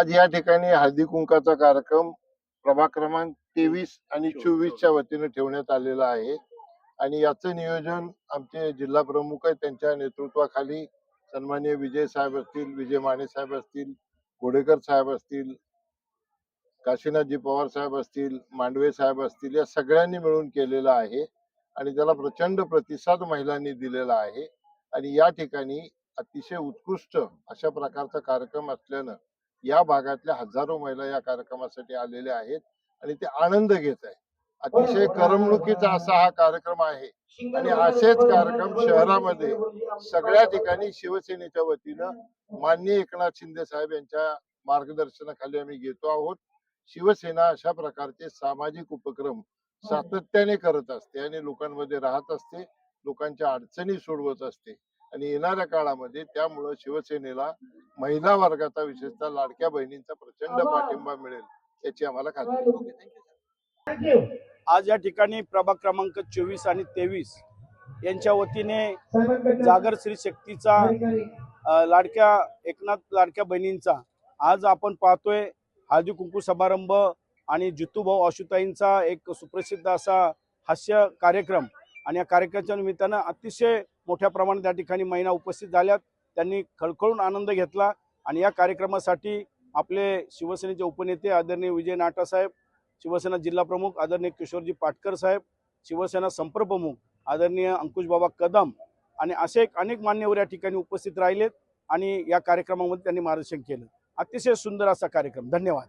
आज या ठिकाणी हळदी कुंकाचा कार्यक्रम प्रभाग क्रमांक तेवीस आणि चोवीसच्या वतीने ठेवण्यात आलेला आहे. आणि याचं नियोजन आमचे जिल्हा प्रमुख आहेत त्यांच्या नेतृत्वाखाली सन्माननीय विजय साहेब असतील विजय माने साहेब असतील गोडेकर साहेब असतील काशीनाथजी पवार साहेब असतील मांडवे साहेब असतील या सगळ्यांनी मिळून केलेलं आहे. आणि त्याला प्रचंड प्रतिसाद महिलांनी दिलेला आहे. आणि या ठिकाणी अतिशय उत्कृष्ट अशा प्रकारचा कार्यक्रम असल्यानं या भागातल्या हजारो महिला या कार्यक्रमासाठी आलेल्या आहेत आणि ते आनंद घेत आहे अतिशय करमणुकीचा असा हा कार्यक्रम आहे. आणि असेच कार्यक्रम शहरामध्ये सगळ्या ठिकाणी शिवसेनेच्या वतीनं माननीय एकनाथ शिंदे साहेब यांच्या मार्गदर्शनाखाली आम्ही घेतो आहोत. शिवसेना अशा प्रकारचे सामाजिक उपक्रम सातत्याने करत असते आणि लोकांमध्ये राहत असते. लोकांच्या अडचणी सोडवत असते. आणि येणाऱ्या काळामध्ये त्यामुळं शिवसेनेला महिला वर्गाचा विशेषतः लाडक्या बहिणींचा प्रचंड पाठिंबा मिळेल याची आम्हाला खात्री आहे. आज या ठिकाणी प्रभाग क्रमांक चोवीस आणि तेवीस यांच्या वतीने जागर श्री शक्तीचा लाडक्या एकनाथ लाडक्या बहिणींचा आज आपण पाहतोय हळदी कुंकू समारंभ आणि जितूभाऊ आशुताईंचा एक सुप्रसिद्ध असा हास्य कार्यक्रम. आणि या कार्यक्रमाच्या निमित्तानं अतिशय मोठ्या प्रमाणात या ठिकाणी महिला उपस्थित झाल्यात. त्यांनी खळखळून आनंद घेतला आणि या कार्यक्रमासाठी आपले शिवसेनेचे उपनेते आदरणीय विजय नाटा साहेब शिवसेना जिल्हा प्रमुख आदरणीय किशोरजी पाटकर साहेब शिवसेना संप्रप्रमुख आदरणीय अंकुश बाबा कदम आणि असे एक अनेक मान्यवर या ठिकाणी उपस्थित राहिलेत आणि या कार्यक्रमामध्ये त्यांनी मार्गदर्शन केलं. अतिशय सुंदर असा कार्यक्रम. धन्यवाद.